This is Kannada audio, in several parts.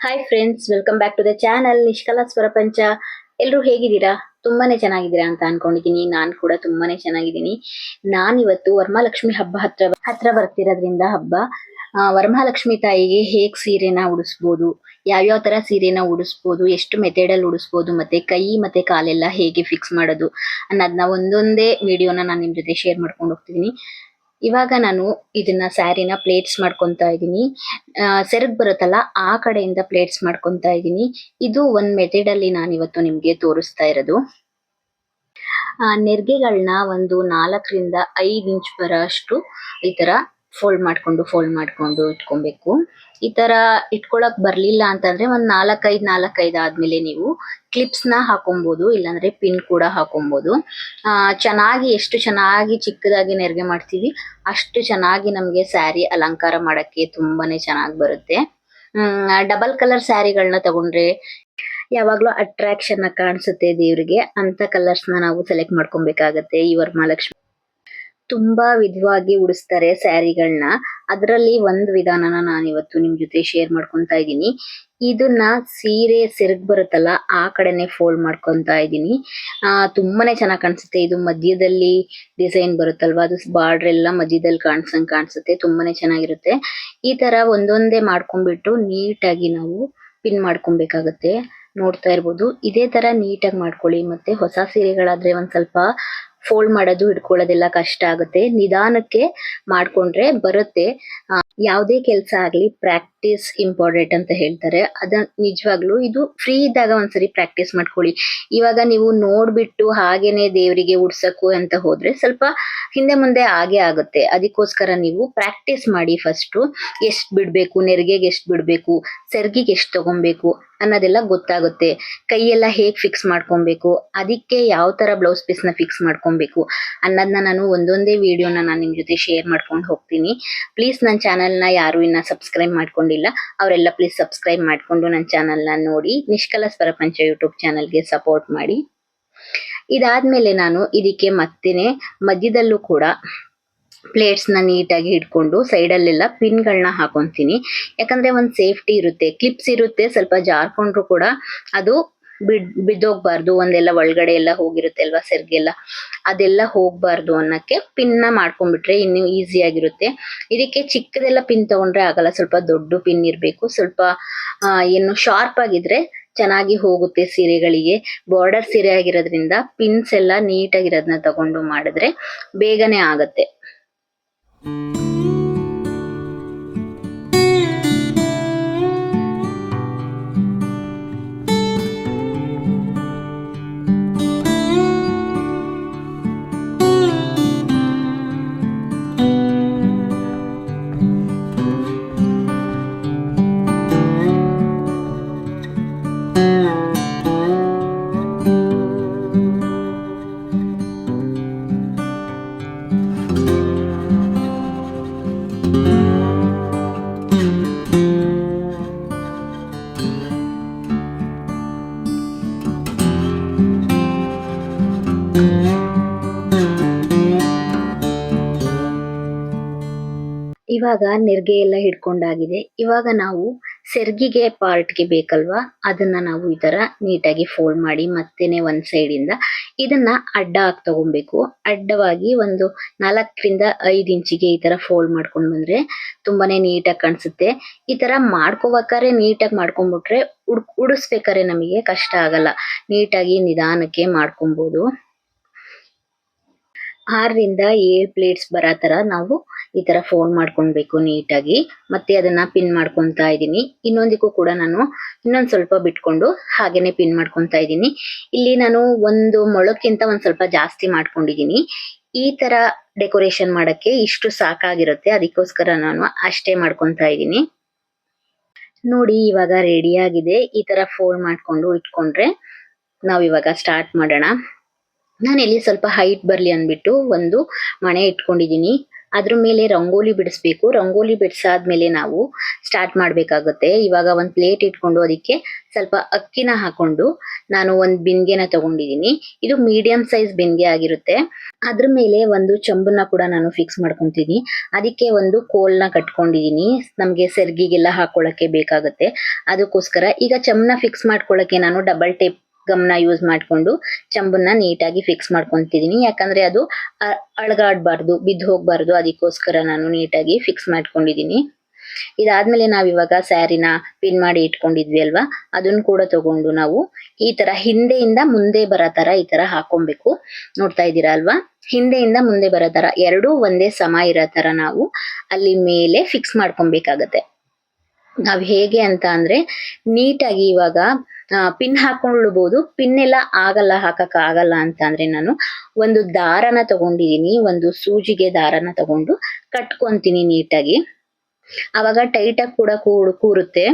Hi friends welcome back to the channel Nishkala Swarapancha. ಎಲ್ಲರೂ ಹೇಗಿದ್ದೀರಾ? ತುಂಬಾನೇ ಚೆನ್ನಾಗಿದ್ದೀರಾ ಅಂತ ಅನ್ಕೊಂಡಿದ್ದೀನಿ. ನಾನು ಕೂಡ ತುಂಬಾನೇ ಚೆನ್ನಾಗಿದ್ದೀನಿ. ನಾನಿವತ್ತು ವರಮಹಾಲಕ್ಷ್ಮಿ ಹಬ್ಬ ಹತ್ರ ಹತ್ರ ಬರ್ತಿರೋದ್ರಿಂದ ಹಬ್ಬ. ವರಮಹಾಲಕ್ಷ್ಮಿ ತಾಯಿಗೆ ಹೇಗೆ ಸೀರೆನ ಉಡಿಸ್ಬೋದು, ಯಾವ್ಯಾವ ತರ ಸೀರೆನ ಉಡಿಸ್ಬೋದು, ಎಷ್ಟು ಮೆಥಡ್ ಅಲ್ಲಿ ಉಡಿಸ್ಬೋದು, ಮತ್ತೆ ಕೈ ಮತ್ತೆ ಕಾಲೆಲ್ಲ ಹೇಗೆ ಫಿಕ್ಸ್ ಮಾಡೋದು ಅನ್ನೋದನ್ನ ಒಂದೊಂದೇ ವಿಡಿಯೋನ ನಾನು ನಿಮ್ಮ ಜೊತೆ ಶೇರ್ ಮಾಡ್ಕೊಂಡು ಹೋಗ್ತಿದ್ದೀನಿ. ಇವಾಗ ನಾನು ಇದನ್ನ ಸ್ಯಾರಿನ ಪ್ಲೇಟ್ಸ್ ಮಾಡ್ಕೊಂತಾ ಇದ್ದೀನಿ ಸೆರಗ್ ಬರುತ್ತಲ್ಲ, ಆ ಕಡೆಯಿಂದ ಪ್ಲೇಟ್ಸ್ ಮಾಡ್ಕೊಂತಾ ಇದ್ದೀನಿ ಇದು ಒಂದು ಮೆಥಡ್ ಅಲ್ಲಿ ನಾನು ಇವತ್ತು ನಿಮ್ಗೆ ತೋರಿಸ್ತಾ ಇರೋದು. ನೆರಿಗೆಗಳನ್ನ ಒಂದು ನಾಲ್ಕರಿಂದ ಐದು ಇಂಚ್ ಬರೋಷ್ಟು ಈ ತರ ಫೋಲ್ಡ್ ಮಾಡ್ಕೊಂಡು ಫೋಲ್ಡ್ ಮಾಡ್ಕೊಂಡು ಇಟ್ಕೊಬೇಕು. ಈ ತರ ಇಟ್ಕೊಳಕ್ ಬರ್ಲಿಲ್ಲ ಅಂತಂದ್ರೆ ಒಂದ್ ನಾಲ್ಕೈದ್ ನಾಲ್ಕೈದ್ ಆದ್ಮೇಲೆ ನೀವು ಕ್ಲಿಪ್ಸ್ನ ಹಾಕೊಬಹುದು ಇಲ್ಲಾಂದ್ರೆ ಪಿನ್ ಕೂಡ ಹಾಕೊಬಹುದು ಆ, ಚೆನ್ನಾಗಿ ಎಷ್ಟು ಚೆನ್ನಾಗಿ ಚಿಕ್ಕದಾಗಿ ನೆರಿಗೆ ಮಾಡ್ತೀವಿ, ಅಷ್ಟು ಚೆನ್ನಾಗಿ ನಮ್ಗೆ ಸ್ಯಾರಿ ಅಲಂಕಾರ ಮಾಡಕ್ಕೆ ತುಂಬಾನೇ ಚೆನ್ನಾಗಿ ಬರುತ್ತೆ. ಡಬಲ್ ಕಲರ್ ಸ್ಯಾರಿಗಳನ್ನ ತಗೊಂಡ್ರೆ ಯಾವಾಗ್ಲೂ ಅಟ್ರಾಕ್ಷನ್ ಕಾಣಿಸುತ್ತೆ ದೇವ್ರಿಗೆ. ಅಂತ ಕಲರ್ಸ್ನ ನಾವು ಸೆಲೆಕ್ಟ್ ಮಾಡ್ಕೊಬೇಕಾಗತ್ತೆ. ಈ ವರಮಹಾಲಕ್ಷ್ಮಿ ತುಂಬಾ ವಿಧವಾಗಿ ಉಡಿಸ್ತಾರೆ ಸ್ಯಾರಿಗಳನ್ನ ಅದರಲ್ಲಿ ಒಂದು ವಿಧಾನನ ನಾನು ಇವತ್ತು ನಿಮ್ ಜೊತೆ ಶೇರ್ ಮಾಡ್ಕೊಂತಾ ಇದ್ದೀನಿ. ಇದನ್ನ ಸೀರೆ ಸೆರಗ್ ಬರುತ್ತಲ್ಲ, ಆ ಕಡೆನೆ ಫೋಲ್ಡ್ ಮಾಡ್ಕೊಂತಾ ಇದ್ದೀನಿ. ಆ, ತುಂಬಾನೇ ಚೆನ್ನಾಗಿ ಕಾಣಿಸುತ್ತೆ. ಇದು ಮಧ್ಯದಲ್ಲಿ ಡಿಸೈನ್ ಬರುತ್ತಲ್ವಾ, ಅದು ಬಾರ್ಡರ್ ಎಲ್ಲ ಮಧ್ಯದಲ್ಲಿ ಕಾಣಿಸಂಗ್ ಕಾಣಿಸುತ್ತೆ, ತುಂಬಾನೇ ಚೆನ್ನಾಗಿರುತ್ತೆ. ಈ ತರ ಒಂದೊಂದೇ ಮಾಡ್ಕೊಂಡ್ಬಿಟ್ಟು ನೀಟಾಗಿ ನಾವು ಪಿನ್ ಮಾಡ್ಕೊಬೇಕಾಗತ್ತೆ. ನೋಡ್ತಾ ಇರ್ಬೋದು. ಇದೇ ತರ ನೀಟಾಗಿ ಮಾಡ್ಕೊಳ್ಳಿ. ಮತ್ತೆ ಹೊಸ ಸೀರೆಗಳಾದ್ರೆ ಒಂದ್ ಸ್ವಲ್ಪ ಫೋಲ್ಡ್ ಮಾಡೋದು ಇಟ್ಕೊಳ್ಳೋದೆಲ್ಲ ಕಷ್ಟ ಆಗುತ್ತೆ. ನಿಧಾನಕ್ಕೆ ಮಾಡ್ಕೊಂಡ್ರೆ ಬರುತ್ತೆ. ಯಾವುದೇ ಯಾವ್ದೇ ಕೆಲಸ ಆಗಲಿ ಪ್ರಾಕ್ಟೀಸ್ ಇಂಪಾರ್ಟೆಂಟ್ ಅಂತ ಹೇಳ್ತಾರೆ. ಅದ ನಿಜವಾಗ್ಲೂ ಇದು ಫ್ರೀ ಇದ್ದಾಗ ಒಂದ್ಸರಿ ಪ್ರಾಕ್ಟೀಸ್ ಮಾಡ್ಕೊಳ್ಳಿ. ಇವಾಗ ನೀವು ನೋಡ್ಬಿಟ್ಟು ಹಾಗೇನೆ ದೇವರಿಗೆ ಉಡ್ಸಕ್ಕು ಅಂತ ಹೋದ್ರೆ ಸ್ವಲ್ಪ ಹಿಂದೆ ಮುಂದೆ ಆಗೇ ಆಗುತ್ತೆ. ಅದಕ್ಕೋಸ್ಕರ ನೀವು ಪ್ರಾಕ್ಟೀಸ್ ಮಾಡಿ ಫಸ್ಟು ಎಷ್ಟು ಬಿಡಬೇಕು, ನೆರಿಗೆಗೆ ಎಷ್ಟು ಬಿಡಬೇಕು, ಸೆರ್ಗಿಗೆ ಎಷ್ಟು ತಗೊಬೇಕು ಅನ್ನೋದೆಲ್ಲ ಗೊತ್ತಾಗುತ್ತೆ. ಕೈಯೆಲ್ಲ ಹೇಗ್ ಫಿಕ್ಸ್ ಮಾಡ್ಕೊಬೇಕು, ಅದಕ್ಕೆ ಯಾವ ತರ ಬ್ಲೌಸ್ ಪೀಸ್ನ ಫಿಕ್ಸ್ ಮಾಡ್ಕೊಬೇಕು ಅನ್ನೋದನ್ನ ನಾನು ಒಂದೊಂದೇ ವಿಡಿಯೋನ ನಾನು ನಿಮ್ ಜೊತೆ ಶೇರ್ ಮಾಡ್ಕೊಂಡು ಹೋಗ್ತೀನಿ. ಪ್ಲೀಸ್ ನನ್ನ ನ ಯಾರು ಇನ್ನ ಸಬ್ಸ್ಕ್ರೈಬ್ ಮಾಡ್ಕೊಂಡಿಲ್ಲ, ಅವರೆಲ್ಲ ಪ್ಲೀಸ್ ಸಬ್ಸ್ಕ್ರೈಬ್ ಮಾಡ್ಕೊಂಡು ನನ್ನ ನ ನೋಡಿ, ನಿಷ್ಕಲ ಸ್ವರಪಂಚ ಯೂಟ್ಯೂಬ್ ಚಾನೆಲ್ಗೆ ಸಪೋರ್ಟ್ ಮಾಡಿ. ಇದಾದ್ಮೇಲೆ ನಾನು ಇದಕ್ಕೆ ಮತ್ತೇನೆ ಮಧ್ಯದಲ್ಲೂ ಕೂಡ ಪ್ಲೇಟ್ಸ್ನ ನೀಟಾಗಿ ಹಿಡ್ಕೊಂಡು ಸೈಡಲ್ಲೆಲ್ಲ ಪಿನ್ಗಳನ್ನ ಪಿನ್ ಯಾಕಂದರೆ ಒಂದು ಸೇಫ್ಟಿ ಇರುತ್ತೆ. ಕ್ಲಿಪ್ಸ್ ಇರುತ್ತೆ, ಸ್ವಲ್ಪ ಜಾರ್ಕೊಂಡ್ರು ಕೂಡ ಅದು ಬಿಡ್, ಬಿದ್ದೋಗ್ಬಾರ್ದು. ಒಂದೆಲ್ಲ ಒಳಗಡೆ ಎಲ್ಲ ಹೋಗಿರುತ್ತೆ ಅಲ್ವಾ ಸೆರ್ಗೆಲ್ಲ ಅದೆಲ್ಲ ಹೋಗ್ಬಾರ್ದು ಅನ್ನಕ್ಕೆ ಪಿನ್ನ ಮಾಡ್ಕೊಂಡ್ಬಿಟ್ರೆ ಇನ್ನು ಈಸಿ ಆಗಿರುತ್ತೆ. ಇದಕ್ಕೆ ಚಿಕ್ಕದೆಲ್ಲ ಪಿನ್ ತಗೊಂಡ್ರೆ ಆಗಲ್ಲ. ಸ್ವಲ್ಪ ದೊಡ್ಡ ಪಿನ್ ಇರಬೇಕು. ಸ್ವಲ್ಪ ಏನು ಶಾರ್ಪ್ ಆಗಿದ್ರೆ ಚೆನ್ನಾಗಿ ಹೋಗುತ್ತೆ ಸೀರೆಗಳಿಗೆ. ಬಾರ್ಡರ್ ಸೀರೆ ಆಗಿರೋದ್ರಿಂದ ಪಿನ್ಸ್ ಎಲ್ಲ ನೀಟಾಗಿರೋದನ್ನ ತಗೊಂಡು ಮಾಡಿದ್ರೆ ಬೇಗನೆ ಆಗತ್ತೆ. Thank you. ಇವಾಗ ನೆರಿಗೆ ಎಲ್ಲ ಹಿಡ್ಕೊಂಡಾಗಿದೆ. ಇವಾಗ ನಾವು ಸೆರ್ಗಿಗೆ ಪಾರ್ಟ್ಗೆ ಬೇಕಲ್ವಾ? ಅದನ್ನ ನಾವು ಈ ತರ ನೀಟಾಗಿ ಫೋಲ್ಡ್ ಮಾಡಿ ಮತ್ತೇನೆ ಒಂದ್ ಸೈಡ್ ಇಂದ ಇದನ್ನ ಅಡ್ಡ ಹಾಕಿ ತಗೊಬೇಕು. ಅಡ್ಡವಾಗಿ ಒಂದು ನಾಲ್ಕರಿಂದ ಐದು ಇಂಚಿಗೆ ಈ ತರ ಫೋಲ್ಡ್ ಮಾಡ್ಕೊಂಡ್ ಬಂದ್ರೆ ತುಂಬಾನೇ ನೀಟಾಗಿ ಕಾಣಿಸುತ್ತೆ. ಈ ತರ ಮಾಡ್ಕೋಬೇಕಾದ್ರೆ ನೀಟಾಗಿ ಮಾಡ್ಕೊಂಡ್ಬಿಟ್ರೆ ಉಡ್, ಉಡಿಸ್ಬೇಕಾದ್ರೆ ನಮಗೆ ಕಷ್ಟ ಆಗಲ್ಲ. ನೀಟಾಗಿ ನಿಧಾನಕ್ಕೆ ಮಾಡ್ಕೊಬಹುದು ಆರರಿಂದ ಏಳು ಪ್ಲೇಟ್ಸ್ ಬರೋ ಥರ ನಾವು ಈ ತರ ಫೋಲ್ಡ್ ಮಾಡ್ಕೊಳ್ಬೇಕು ನೀಟಾಗಿ. ಮತ್ತೆ ಅದನ್ನ ಪಿನ್ ಮಾಡ್ಕೊತಾ ಇದ್ದೀನಿ. ಇನ್ನೊಂದಕ್ಕೂ ಕೂಡ ನಾನು ಇನ್ನೊಂದು ಸ್ವಲ್ಪ ಬಿಟ್ಕೊಂಡು ಹಾಗೆಯೇ ಪಿನ್ ಮಾಡ್ಕೊತಾ ಇದ್ದೀನಿ. ಇಲ್ಲಿ ನಾನು ಒಂದು ಮೊಳಕ್ಕಿಂತ ಒಂದು ಸ್ವಲ್ಪ ಜಾಸ್ತಿ ಮಾಡ್ಕೊಂಡಿದೀನಿ ಈ ತರ ಡೆಕೋರೇಷನ್ ಮಾಡೋಕ್ಕೆ ಇಷ್ಟು ಸಾಕಾಗಿರುತ್ತೆ. ಅದಕ್ಕೋಸ್ಕರ ನಾನು ಅಷ್ಟೇ ಮಾಡ್ಕೊತಾ ಇದ್ದೀನಿ. ನೋಡಿ, ಇವಾಗ ರೆಡಿ ಆಗಿದೆ. ಈ ತರ ಫೋಲ್ಡ್ ಮಾಡ್ಕೊಂಡು ಇಟ್ಕೊಂಡ್ರೆ ನಾವು ಇವಾಗ ಸ್ಟಾರ್ಟ್ ಮಾಡೋಣ. ನಾನು ಇಲ್ಲಿ ಸ್ವಲ್ಪ ಹೈಟ್ ಬರ್ಲಿ ಅಂದ್ಬಿಟ್ಟು ಒಂದು ಮಣೆ ಇಟ್ಕೊಂಡಿದ್ದೀನಿ. ಅದ್ರ ಮೇಲೆ ರಂಗೋಲಿ ಬಿಡಿಸ್ಬೇಕು. ರಂಗೋಲಿ ಬಿಡಿಸಾದ್ಮೇಲೆ ನಾವು ಸ್ಟಾರ್ಟ್ ಮಾಡಬೇಕಾಗುತ್ತೆ. ಇವಾಗ ಒಂದು ಪ್ಲೇಟ್ ಇಟ್ಕೊಂಡು ಅದಕ್ಕೆ ಸ್ವಲ್ಪ ಅಕ್ಕಿನ ಹಾಕೊಂಡು ನಾನು ಒಂದು ಬಿಂದಿಗೆನ ತಗೊಂಡಿದ್ದೀನಿ. ಇದು ಮೀಡಿಯಂ ಸೈಜ್ ಬಿಂದಿಗೆ ಆಗಿರುತ್ತೆ. ಅದ್ರ ಮೇಲೆ ಒಂದು ಚಂಬನ್ನ ಕೂಡ ನಾನು ಫಿಕ್ಸ್ ಮಾಡ್ಕೊತೀನಿ. ಅದಕ್ಕೆ ಒಂದು ಕೋಲ್ನ ಕಟ್ಕೊಂಡಿದ್ದೀನಿ. ನಮಗೆ ಸೆರ್ಗಿಗೆಲ್ಲ ಹಾಕೊಳ್ಳೋಕ್ಕೆ ಬೇಕಾಗುತ್ತೆ. ಅದಕ್ಕೋಸ್ಕರ ಈಗ ಚಂಬನ್ನ ಫಿಕ್ಸ್ ಮಾಡ್ಕೊಳ್ಳೋಕ್ಕೆ ನಾನು ಡಬಲ್ ಟೇಪ್ ಗಮ್ನ ಯೂಸ್ ಮಾಡ್ಕೊಂಡು ಚಂಬನ್ನ ನೀಟಾಗಿ ಫಿಕ್ಸ್ ಮಾಡ್ಕೊಂತಿದೀನಿ. ಯಾಕಂದ್ರೆ ಅದು ಅಳಗಾಡಬಾರ್ದು, ಬಿದ್ದು ಹೋಗ್ಬಾರ್ದು. ಅದಕ್ಕೋಸ್ಕರ ನಾನು ನೀಟಾಗಿ ಫಿಕ್ಸ್ ಮಾಡ್ಕೊಂಡಿದೀನಿ. ಇದಾದ್ಮೇಲೆ ನಾವ್ ಇವಾಗ ಸ್ಯಾರಿನ ಪಿನ್ ಮಾಡಿ ಇಟ್ಕೊಂಡಿದ್ವಿ ಅಲ್ವಾ? ಅದನ್ನ ಕೂಡ ತಗೊಂಡು ನಾವು ಈ ತರ ಹಿಂದೆಯಿಂದ ಮುಂದೆ ಬರೋ ತರ ಈ ತರ ಹಾಕೊಬೇಕು. ನೋಡ್ತಾ ಇದ್ದೀರಾ ಅಲ್ವಾ? ಹಿಂದೆಯಿಂದ ಮುಂದೆ ಬರೋ ತರ, ಎರಡೂ ಒಂದೇ ಸಮ ಇರೋ ತರ ನಾವು ಅಲ್ಲಿ ಮೇಲೆ ಫಿಕ್ಸ್ ಮಾಡ್ಕೊಬೇಕಾಗತ್ತೆ. ನಾವ್ ಹೇಗೆ ಅಂತ ಅಂದ್ರೆ ನೀಟಾಗಿ ಇವಾಗ ಪಿನ್ ಹಾಕೊಳ್ಳಬಹುದು ಪಿನ್ ಎಲ್ಲ ಆಗಲ್ಲ, ಹಾಕಕ್ ಆಗಲ್ಲ ಅಂತ ಅಂದ್ರೆ ನಾನು ಒಂದು ದಾರನ ತಗೊಂಡಿದೀನಿ, ಒಂದು ಸೂಜಿಗೆ ದಾರನ ತಗೊಂಡು ಕಟ್ಕೊಂತೀನಿ ನೀಟಾಗಿ. ಅವಾಗ ಟೈಟ್ ಆಗಿ ಕೂಡ ಕೂಡ, ಕೂರುತ್ತೆ.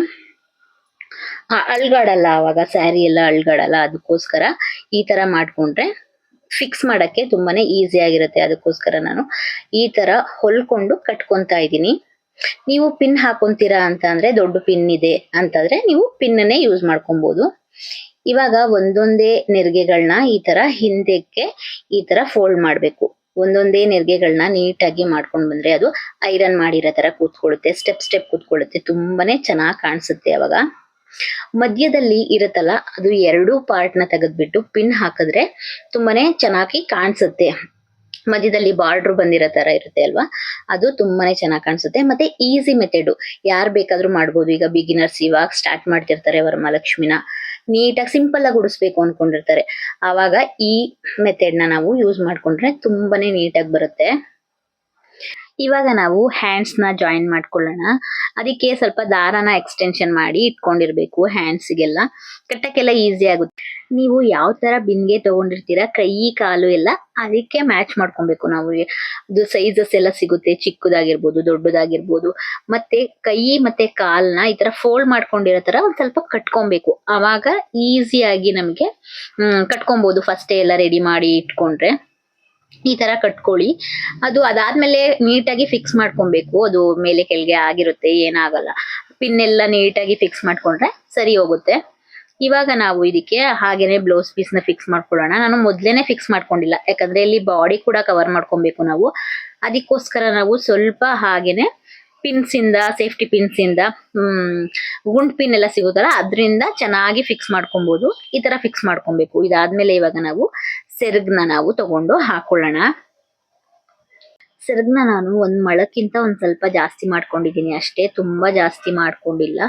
ಅಳ್ಗಾಡಲ್ಲ ಅವಾಗ ಸ್ಯಾರಿ ಎಲ್ಲ ಅಳ್ಗಾಡಲ್ಲ, ಅದಕ್ಕೋಸ್ಕರ ಈ ತರ ಮಾಡ್ಕೊಂಡ್ರೆ ಫಿಕ್ಸ್ ಮಾಡಕ್ಕೆ ತುಂಬಾನೇ ಈಸಿ ಆಗಿರುತ್ತೆ. ಅದಕ್ಕೋಸ್ಕರ ನಾನು ಈ ತರ ಹೊಲ್ಕೊಂಡು ಕಟ್ಕೊಂತಾ ಇದ್ದೀನಿ ನೀವು ಪಿನ್ ಹಾಕೊಂತೀರಾ ಅಂತ ಅಂದ್ರೆ ದೊಡ್ಡ ಪಿನ್ ಇದೆ ಅಂತಂದ್ರೆ ನೀವು ಪಿನ್ನನ್ನೇ ಯೂಸ್ ಮಾಡ್ಕೊಬಹುದು ಇವಾಗ ಒಂದೊಂದೇ ನೆರಿಗೆಗಳನ್ನ ಈ ತರ ಹಿಂದಕ್ಕೆ ಈ ತರ ಫೋಲ್ಡ್ ಮಾಡ್ಬೇಕು. ಒಂದೊಂದೇ ನೆರಿಗೆಗಳನ್ನ ನೀಟಾಗಿ ಮಾಡ್ಕೊಂಡು ಬಂದ್ರೆ ಅದು ಐರನ್ ಮಾಡಿರೋ ತರ ಕೂತ್ಕೊಳ್ಳುತ್ತೆ ಸ್ಟೆಪ್ ಸ್ಟೆಪ್ ಕೂತ್ಕೊಳ್ಳುತ್ತೆ, ತುಂಬಾನೇ ಚೆನ್ನಾಗಿ ಕಾಣಿಸುತ್ತೆ ಅವಾಗ. ಮಧ್ಯದಲ್ಲಿ ಇರುತ್ತಲ್ಲ, ಅದು ಎರಡು ಪಾರ್ಟ್ನ ತೆಗೆದ್ಬಿಟ್ಟು ಪಿನ್ ಹಾಕಿದ್ರೆ ತುಂಬಾನೇ ಚೆನ್ನಾಗಿ ಕಾಣಿಸುತ್ತೆ. ಮಧ್ಯದಲ್ಲಿ ಬಾರ್ಡರ್ ಬಂದಿರೋ ತರ ಇರುತ್ತೆ ಅಲ್ವಾ? ಅದು ತುಂಬಾನೇ ಚೆನ್ನಾಗಿ ಕಾಣಿಸುತ್ತೆ. ಮತ್ತೆ ಈಸಿ ಮೆಥಡ್ ಯಾರು ಬೇಕಾದ್ರೂ ಮಾಡ್ಬೋದು. ಈಗ ಬಿಗಿನರ್ಸ್ ಇವಾಗ ಸ್ಟಾರ್ಟ್ ಮಾಡ್ತಿರ್ತಾರೆ ವರಮಹಾಲಕ್ಷ್ಮಿನ. ನೀಟಾಗಿ ಸಿಂಪಲ್ ಆಗಿ ಉಡಿಸ್ಬೇಕು ಅನ್ಕೊಂಡಿರ್ತಾರೆ. ಆವಾಗ ಈ ಮೆಥಡ್ನ ನಾವು ಯೂಸ್ ಮಾಡ್ಕೊಂಡ್ರೆ ತುಂಬಾನೇ ನೀಟಾಗಿ ಬರುತ್ತೆ. ಇವಾಗ ನಾವು ಹ್ಯಾಂಡ್ಸ್ನ ಜಾಯಿನ್ ಮಾಡ್ಕೊಳ್ಳೋಣ. ಅದಕ್ಕೆ ಸ್ವಲ್ಪ ದಾರನ ಎಕ್ಸ್ಟೆನ್ಷನ್ ಮಾಡಿ ಇಟ್ಕೊಂಡಿರ್ಬೇಕು ಹ್ಯಾಂಡ್ಸ್ ಗೆಲ್ಲ. ಕಟ್ಟಕ್ಕೆಲ್ಲ ಈಸಿ ಆಗುತ್ತೆ. ನೀವು ಯಾವ ತರ ಬಿನ್ಗೆ ತಗೊಂಡಿರ್ತೀರಾ, ಕೈ, ಕಾಲು ಎಲ್ಲ ಅದಕ್ಕೆ ಮ್ಯಾಚ್ ಮಾಡ್ಕೊಬೇಕು ನಾವು. ಅದು ಸೈಜಸ್ ಎಲ್ಲ ಸಿಗುತ್ತೆ, ಚಿಕ್ಕದಾಗಿರ್ಬೋದು, ದೊಡ್ಡದಾಗಿರ್ಬೋದು. ಮತ್ತೆ ಕೈ ಮತ್ತೆ ಕಾಲ್ನ ಈ ತರ ಫೋಲ್ಡ್ ಮಾಡ್ಕೊಂಡಿರೋ ತರ ಒಂದ್ ಸ್ವಲ್ಪ ಕಟ್ಕೊಬೇಕು. ಅವಾಗ ಈಸಿಯಾಗಿ ನಮ್ಗೆ ಕಟ್ಕೊಬಹುದು ಫಸ್ಟ್ ಎಲ್ಲ ರೆಡಿ ಮಾಡಿ ಇಟ್ಕೊಂಡ್ರೆ. ಈ ತರ ಕಟ್ಕೊಳ್ಳಿ. ಅದು ಅದಾದ್ಮೇಲೆ ನೀಟಾಗಿ ಫಿಕ್ಸ್ ಮಾಡ್ಕೊಬೇಕು. ಅದು ಮೇಲೆ ಕೆಳಗೆ ಆಗಿರುತ್ತೆ, ಏನಾಗಲ್ಲ. ಪಿನ್ ಎಲ್ಲ ನೀಟಾಗಿ ಫಿಕ್ಸ್ ಮಾಡ್ಕೊಂಡ್ರೆ ಸರಿ ಹೋಗುತ್ತೆ. ಇವಾಗ ನಾವು ಇದಕ್ಕೆ ಹಾಗೇನೆ ಬ್ಲೌಸ್ ಪೀಸ್ನ ಫಿಕ್ಸ್ ಮಾಡ್ಕೊಳ್ಳೋಣ. ನಾನು ಮೊದ್ಲೇನೆ ಫಿಕ್ಸ್ ಮಾಡ್ಕೊಂಡಿಲ್ಲ. ಯಾಕಂದ್ರೆ ಇಲ್ಲಿ ಬಾಡಿ ಕೂಡ ಕವರ್ ಮಾಡ್ಕೊಬೇಕು ನಾವು. ಅದಕ್ಕೋಸ್ಕರ ನಾವು ಸ್ವಲ್ಪ ಹಾಗೇನೆ ಪಿನ್ಸ್ ಇಂದ ಸೇಫ್ಟಿ ಪಿನ್ಸ್ ಇಂದ ಗುಂಡ್ ಪಿನ್ ಎಲ್ಲ ಸಿಗುತ್ತಲ್ಲ, ಅದರಿಂದ ಚೆನ್ನಾಗಿ ಫಿಕ್ಸ್ ಮಾಡ್ಕೊಬಹುದು ಈ ತರ ಫಿಕ್ಸ್ ಮಾಡ್ಕೊಬೇಕು. ಇದಾದ್ಮೇಲೆ ಇವಾಗ ನಾವು ಸೆರಗ್ನ ನಾವು ತಗೊಂಡು ಹಾಕೊಳ್ಳೋಣ. ಸೆರಗ್ನ ನಾನು ಒಂದು ಮಳಕ್ಕಿಂತ ಒಂದು ಸ್ವಲ್ಪ ಜಾಸ್ತಿ ಮಾಡ್ಕೊಂಡಿದ್ದೀನಿ ಅಷ್ಟೇ, ತುಂಬಾ ಜಾಸ್ತಿ ಮಾಡ್ಕೊಂಡಿಲ್ಲ.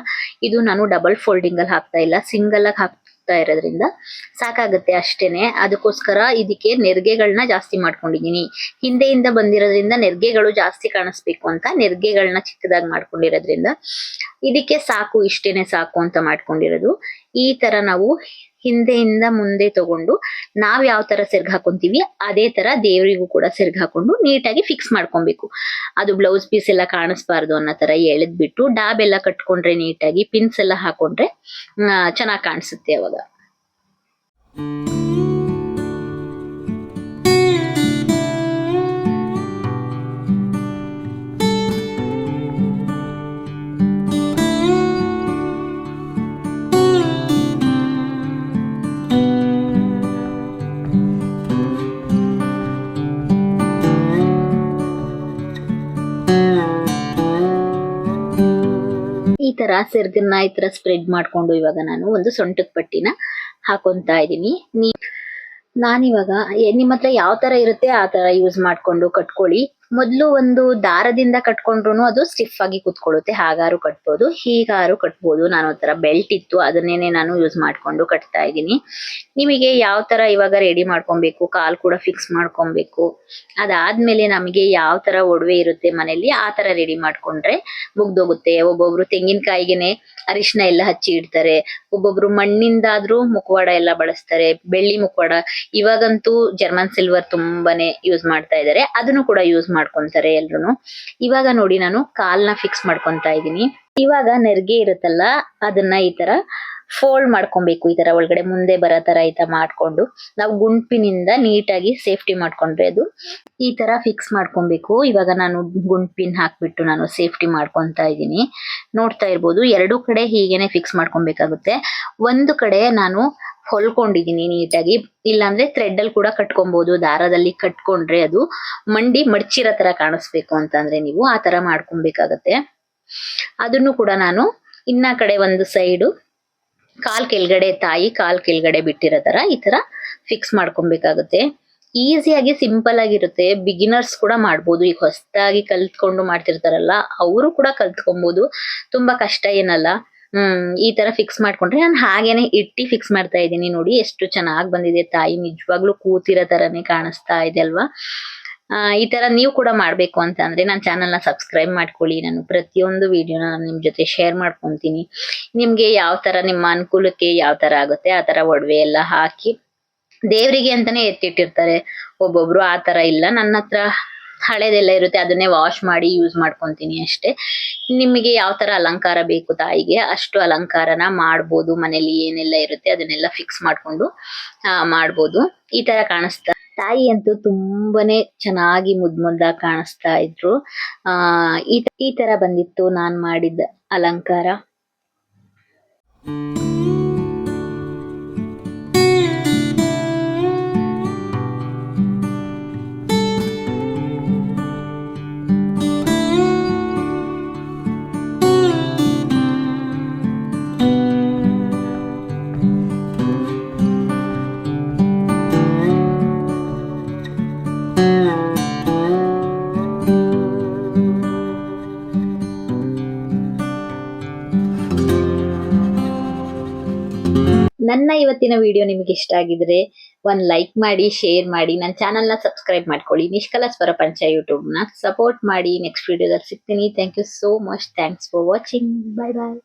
ಇದು ನಾನು ಡಬಲ್ ಫೋಲ್ಡಿಂಗ್ ಅಲ್ಲಿ ಹಾಕ್ತಾ ಇಲ್ಲ ಸಿಂಗಲ್ ಆಗಿ ಹಾಕ್ತಾ ಇರೋದ್ರಿಂದ ಸಾಕಾಗುತ್ತೆ ಅಷ್ಟೇನೆ. ಅದಕ್ಕೋಸ್ಕರ ಇದಕ್ಕೆ ನೆರಿಗೆಗಳನ್ನ ಜಾಸ್ತಿ ಮಾಡ್ಕೊಂಡಿದ್ದೀನಿ. ಹಿಂದೆಯಿಂದ ಬಂದಿರೋದ್ರಿಂದ ನೆರಿಗೆಗಳು ಜಾಸ್ತಿ ಕಾಣಿಸ್ಬೇಕು ಅಂತ ನೆರಿಗೆಗಳನ್ನ ಚಿಕ್ಕದಾಗಿ ಮಾಡ್ಕೊಂಡಿರೋದ್ರಿಂದ ಇದಕ್ಕೆ ಸಾಕು, ಇಷ್ಟೇನೆ ಸಾಕು ಅಂತ ಮಾಡ್ಕೊಂಡಿರೋದು. ಈ ತರ ನಾವು ಹಿಂದೆಯಿಂದ ಮುಂದೆ ತಗೊಂಡು ನಾವ್ ಯಾವ ತರ ಸೆರ್ಗ್ ಹಾಕೊಂತೀವಿ, ಅದೇ ತರ ದೇವರಿಗೂ ಕೂಡ ಸೆರ್ಗ್ ಹಾಕೊಂಡು ನೀಟಾಗಿ ಫಿಕ್ಸ್ ಮಾಡ್ಕೊಬೇಕು. ಅದು ಬ್ಲೌಸ್ ಪೀಸ್ ಎಲ್ಲ ಕಾಣಿಸ್ಬಾರ್ದು ಅನ್ನೋ ತರ ಎಳೆದ್ಬಿಟ್ಟು, ಡಾಬ್ ಎಲ್ಲ ಕಟ್ಕೊಂಡ್ರೆ ನೀಟಾಗಿ ಪಿನ್ಸ್ ಎಲ್ಲ ಹಾಕೊಂಡ್ರೆ ಚೆನ್ನಾಗಿ ಕಾಣಿಸುತ್ತೆ ಅವಾಗ. ತರ ಸೆರ್ಗನ್ನ ಈ ತರ ಸ್ಪ್ರೆಡ್ ಮಾಡ್ಕೊಂಡು ಇವಾಗ ನಾನು ಒಂದು ಸೊಂಟದ ಪಟ್ಟಿನ ಹಾಕೊಂತಾ ಇದೀನಿ ನೀ ನಾನಿವಾಗ ನಿಮ್ಮ ನಿಮ್ ಹತ್ರ ಯಾವ ತರ ಇರುತ್ತೆ, ಆ ತರ ಯೂಸ್ ಮಾಡ್ಕೊಂಡು ಕಟ್ಕೊಳ್ಳಿ. ಮೊದ್ಲು ಒಂದು ದಾರದಿಂದ ಕಟ್ಕೊಂಡ್ರು ಅದು ಸ್ಟಿಫ್ ಆಗಿ ಕುತ್ಕೊಳ್ಳುತ್ತೆ, ಹಾಗಾರು ಕಟ್ಬೋದು, ಹೀಗಾರು ಕಟ್ಬೋದು ನಾನು ಒಂಥರ ಬೆಲ್ಟ್ ಇತ್ತು, ಅದನ್ನೇನೆ ನಾನು ಯೂಸ್ ಮಾಡ್ಕೊಂಡು ಕಟ್ತಾ ಇದ್ದೀನಿ. ನಿಮಗೆ ಯಾವ ತರ ಇವಾಗ ರೆಡಿ ಮಾಡ್ಕೊಬೇಕು, ಕಾಲ್ ಕೂಡ ಫಿಕ್ಸ್ ಮಾಡ್ಕೊಬೇಕು, ಅದಾದ್ಮೇಲೆ ನಮಗೆ ಯಾವ ತರ ಒಡವೆ ಇರುತ್ತೆ ಮನೇಲಿ ಆ ತರ ರೆಡಿ ಮಾಡ್ಕೊಂಡ್ರೆ ಮುಗ್ದೋಗುತ್ತೆ. ಒಬ್ಬೊಬ್ರು ತೆಂಗಿನಕಾಯಿಗೆನೆ ಅರಿಶಿನ ಎಲ್ಲ ಹಚ್ಚಿ ಇಡ್ತಾರೆ, ಒಬ್ಬೊಬ್ರು ಮಣ್ಣಿಂದಾದ್ರೂ ಮುಖವಾಡ ಎಲ್ಲ ಬಳಸ್ತಾರೆ, ಬೆಳ್ಳಿ ಮುಖವಾಡ. ಇವಾಗಂತೂ ಜರ್ಮನ್ ಸಿಲ್ವರ್ ತುಂಬಾನೇ ಯೂಸ್ ಮಾಡ್ತಾ ಇದ್ದಾರೆ, ಅದನ್ನು ಕೂಡ ಯೂಸ್ ಮಾಡ್ಕೊಂತಾರೆ ಎಲ್ರು ಇವಾಗ ನೋಡಿ ನಾನು ಕಾಲ್ನ ಫಿಕ್ಸ್ ಮಾಡ್ಕೊಂತಾ ಇದ್ದೀನಿ. ಇವಾಗ ನೆರಿಗೆ ಇರುತ್ತಲ್ಲ, ಅದನ್ನ ಈ ತರ ಫೋಲ್ಡ್ ಮಾಡ್ಕೊಬೇಕು, ಈ ತರ ಒಳಗಡೆ ಮುಂದೆ ಬರೋ ತರ ಈ ತರ ಮಾಡ್ಕೊಂಡು. ನಾವು ಗುಂಪಿನಿಂದ ನೀಟಾಗಿ ಸೇಫ್ಟಿ ಮಾಡ್ಕೊಂಡ್ರೆ ಅದು. ಈ ತರ ಫಿಕ್ಸ್ ಮಾಡ್ಕೊಬೇಕು. ಇವಾಗ ನಾನು ಗುಂಪಿನ್ ಹಾಕ್ಬಿಟ್ಟು ನಾನು ಸೇಫ್ಟಿ ಮಾಡ್ಕೊಂತ ಇದ್ದೀನಿ. ನೋಡ್ತಾ ಇರ್ಬೋದು, ಎರಡು ಕಡೆ ಹೀಗೇನೆ ಫಿಕ್ಸ್ ಮಾಡ್ಕೊಬೇಕಾಗುತ್ತೆ. ಒಂದು ಕಡೆ ನಾನು ಹೊಲ್ಕೊಂಡಿದೀನಿ ನೀಟಾಗಿ. ಇಲ್ಲಾಂದ್ರೆ ಥ್ರೆಡ್ ಅಲ್ಲಿ ಕೂಡ ಕಟ್ಕೊಬಹುದು ದಾರದಲ್ಲಿ ಕಟ್ಕೊಂಡ್ರೆ ಅದು ಮಂಡಿ ಮಡ್ಚಿರೋ ತರ ಕಾಣಿಸ್ಬೇಕು ಅಂತಂದ್ರೆ ನೀವು ಆ ತರ ಮಾಡ್ಕೊಬೇಕಾಗತ್ತೆ. ಅದನ್ನು ಕೂಡ ನಾನು ಇನ್ನ ಕಡೆ ಒಂದು ಸೈಡು ಕಾಲ್ ಕೆಳಗಡೆ ತಾಯಿ ಕಾಲ್ ಕೆಳಗಡೆ ಬಿಟ್ಟಿರೋ ತರ ಈ ತರ ಫಿಕ್ಸ್ ಮಾಡ್ಕೊಬೇಕಾಗುತ್ತೆ. ಈಸಿಯಾಗಿ ಸಿಂಪಲ್ ಆಗಿರುತ್ತೆ. ಬಿಗಿನರ್ಸ್ ಕೂಡ ಮಾಡ್ಬೋದು. ಈಗ ಹೊಸದಾಗಿ ಕಲ್ತ್ಕೊಂಡು ಮಾಡ್ತಿರ್ತಾರಲ್ಲ, ಅವರು ಕೂಡ ಕಲ್ತ್ಕೊಬಹುದು ತುಂಬಾ ಕಷ್ಟ ಏನಲ್ಲ. ಹ್ಮ್, ಈ ತರ ಫಿಕ್ಸ್ ಮಾಡ್ಕೊಂಡ್ರೆ ನಾನು ಹಾಗೇನೆ ಇಟ್ಟಿ ಫಿಕ್ಸ್ ಮಾಡ್ತಾ ಇದ್ದೀನಿ ನೋಡಿ, ಎಷ್ಟು ಚೆನ್ನಾಗಿ ಬಂದಿದೆ ತಾಯಿ, ನಿಜವಾಗ್ಲೂ ಕೂತಿರೋ ತರನೇ ಕಾಣಿಸ್ತಾ ಇದೆ ಅಲ್ವಾ? ಈ ತರ ನೀವು ಕೂಡ ಮಾಡ್ಬೇಕು ಅಂತ ಅಂದ್ರೆ ನನ್ನ ಚಾನಲ್ನ ಸಬ್ಸ್ಕ್ರೈಬ್ ಮಾಡ್ಕೊಳ್ಳಿ, ನಾನು ಪ್ರತಿಯೊಂದು ವಿಡಿಯೋನ ನಾನು ನಿಮ್ ಜೊತೆ ಶೇರ್ ಮಾಡ್ಕೊಂತೀನಿ. ನಿಮ್ಗೆ ಯಾವ ತರ, ನಿಮ್ಮ ಅನುಕೂಲಕ್ಕೆ ಯಾವ ತರ ಆಗುತ್ತೆ, ಆ ತರ ಒಡವೆ ಎಲ್ಲ ಹಾಕಿ ದೇವರಿಗೆ ಅಂತಾನೆ ಎತ್ತಿಟ್ಟಿರ್ತಾರೆ. ಒಬ್ಬೊಬ್ರು ಆ ತರ ಇಲ್ಲ, ನನ್ನ ಹತ್ರ ಹಳೇದೆಲ್ಲ ಇರುತ್ತೆ, ಅದನ್ನೇ ವಾಶ್ ಮಾಡಿ ಯೂಸ್ ಮಾಡ್ಕೊಂತೀನಿ ಅಷ್ಟೇ. ನಿಮಗೆ ಯಾವ ತರ ಅಲಂಕಾರ ಬೇಕು ತಾಯಿಗೆ, ಅಷ್ಟು ಅಲಂಕಾರನ ಮಾಡ್ಬೋದು, ಮನೇಲಿ ಏನೆಲ್ಲ ಇರುತ್ತೆ ಅದನ್ನೆಲ್ಲ ಫಿಕ್ಸ್ ಮಾಡ್ಕೊಂಡು ಮಾಡ್ಬೋದು. ಈ ತರ ಕಾಣಿಸ್ತಾ, ತಾಯಿ ಅಂತೂ ತುಂಬಾನೇ ಚೆನ್ನಾಗಿ ಮುದ್ ಮುದ್ದಾಗಿ ಕಾಣಿಸ್ತಾ ಇದ್ರು. ಆ, ಈ ಈ ತರ ಬಂದಿತ್ತು ನಾನ್ ಮಾಡಿದ ಅಲಂಕಾರ. ನನ್ನ ಇವತ್ತಿನ ವಿಡಿಯೋ ನಿಮಗೆ ಇಷ್ಟ ಆಗಿದ್ರೆ ಒಂದು ಲೈಕ್ ಮಾಡಿ ಶೇರ್ ಮಾಡಿ ನನ್ನ ಚಾನಲ್ನ ಸಬ್ಸ್ಕ್ರೈಬ್ ಮಾಡ್ಕೊಳ್ಳಿ. ನಿಷ್ಕಲ ಸ್ವರ ಪಂಚ ಯೂಟ್ಯೂಬ್ನ ಸಪೋರ್ಟ್ ಮಾಡಿ. ನೆಕ್ಸ್ಟ್ ವಿಡಿಯೋದಲ್ಲಿ ಸಿಗ್ತೀನಿ. Thank you so much thanks for watching bye bye